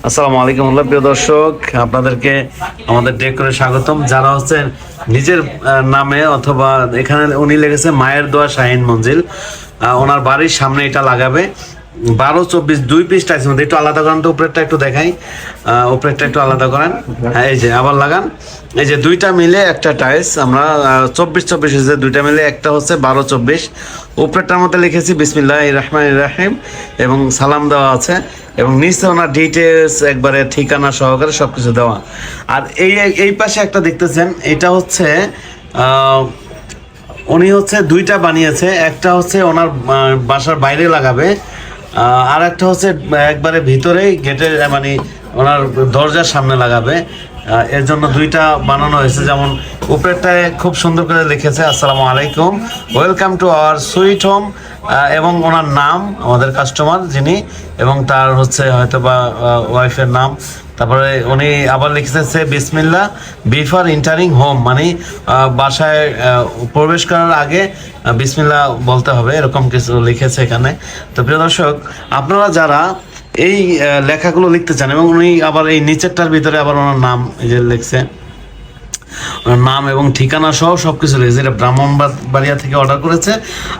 আসসালামু আলাইকুম আল্লাহ, প্রিয় দর্শক, আপনাদেরকে আমাদের ডেকরে স্বাগতম। যারা হচ্ছেন নিজের নামে অথবা এখানে উনি লেগেছে মায়ের দোয়া শাহিন মঞ্জিল। ওনার বাড়ির সামনে এটা লাগাবে। বারো, চব্বিশ, দুই পিস টাইস মধ্যে একটু আলাদা করেন তো, উপরেরটা একটু দেখাই। উপরেরটা একটু আলাদা করেন। হ্যাঁ এই যে, আবার লাগান। এই যে, দুইটা মিলে একটা টাইস আমরা চব্বিশ চব্বিশ হচ্ছে দুইটা মিলে একটা হচ্ছে বারো, চব্বিশ। উপরেরটার মধ্যে লিখেছি বিসমিল্লাহ রহমান রাহিম এবং সালাম দেওয়া আছে এবং নিচে ওনার ডিটেলস একবারে ঠিকানা সহকারে সব কিছু দেওয়া। আর এই এই পাশে একটা দেখতেছেন, এটা হচ্ছে উনি হচ্ছে দুইটা বানিয়েছে, একটা হচ্ছে ওনার বাসার বাইরে লাগাবে আর একটা হচ্ছে একবারে ভিতরেই গেটের মানে ওনার দরজার সামনে লাগাবে। এর জন্য দুইটা বানানো হয়েছে, যেমন উপরেরটায় খুব সুন্দর করে লিখেছে, আসসালামু আলাইকুম, welcome to our sweet home. এবং ওনার নাম, আমাদের কাস্টমার যিনি, এবং তার হচ্ছে হয়তো বা ওয়াইফের নাম তারপরে উনি আবার লিখেছে বিসমিল্লা, বিফার ইন্টারিং হোম মানে বাসায় প্রবেশ করার আগে বিসমিল্লা বলতে হবে, এরকম কিছু লিখেছে এখানে। তো প্রিয় দর্শক, আপনারা যারা এই লেখাগুলো লিখতে চান, এবং উনি আবার এই নিচেরটার ভিতরে আবার ওনার নাম যে লিখছে নাম এবং ঠিকানা সহ সব কিছু লিখেছে এটা ব্রাহ্মণবাড়িয়া থেকে অর্ডার করেছে।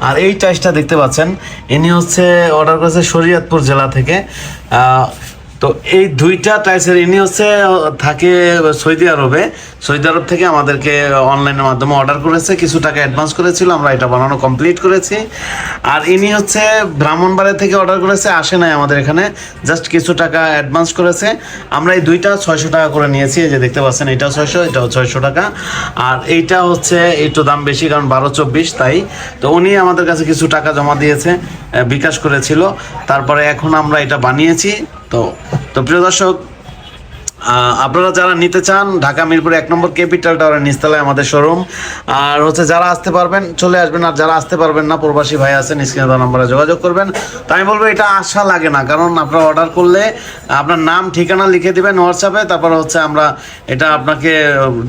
আর এই টাইসটা দেখতে পাচ্ছেন, ইনি হচ্ছে অর্ডার করেছে শরীয়তপুর জেলা থেকে তো এই দুইটা টাইসের ইনি হচ্ছে, থাকে সৌদি আরবে। সৌদি আরব থেকে আমাদেরকে অনলাইনের মাধ্যমে অর্ডার করেছে, কিছু টাকা অ্যাডভান্স করেছিল, আমরা এটা বানানো কমপ্লিট করেছি। আর ইনি হচ্ছে ব্রাহ্মণবাড়িয়া থেকে অর্ডার করেছে, আসে নাই আমাদের এখানে জাস্ট কিছু টাকা অ্যাডভান্স করেছে। আমরা এই দুইটা ছয়শো টাকা করে নিয়েছি, এই যে দেখতে পাচ্ছেন, এটাও ছয়শো এটাও ছয়শো টাকা। আর এইটা হচ্ছে, একটু দাম বেশি, কারণ বারো চব্বিশ, তাই। তো উনি আমাদের কাছে কিছু টাকা জমা দিয়েছে বিকাশ করেছিল। তারপরে এখন আমরা এটা বানিয়েছি। তো তো প্রিয় দর্শক আহ, আপনারা যারা নিতে চান, ঢাকা মিরপুর এক নম্বর ক্যাপিটাল টাওয়ারের নিচতলায় আমাদের শোরুম আর হচ্ছে যারা আসতে পারবেন, চলে আসবেন। আর যারা আসতে পারবেন না, প্রবাসী ভাই আছেন, স্ক্রিনে দেওয়া নম্বরে যোগাযোগ করবেন। তো আমি বলব, এটা আশা লাগে না। কারণ আপনারা অর্ডার করলে আপনার নাম, ঠিকানা লিখে দিবেন হোয়াটসঅ্যাপে। তারপর হচ্ছে আমরা এটা আপনাকে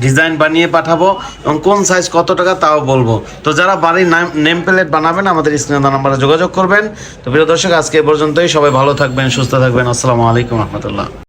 ডিজাইন বানিয়ে পাঠাবো এবং কোন সাইজ কত টাকা তাও বলব। তো যারা বাড়ির নাম নেম প্লেট বানাবেন, আমাদের স্ক্রিনে দেওয়া নম্বরে যোগাযোগ করবেন। তো প্রিয় দর্শক, আজকে এ পর্যন্তই। সবাই ভালো থাকবেন, সুস্থ থাকবেন। আসসালামু আলাইকুম রহমতুল্লাহ।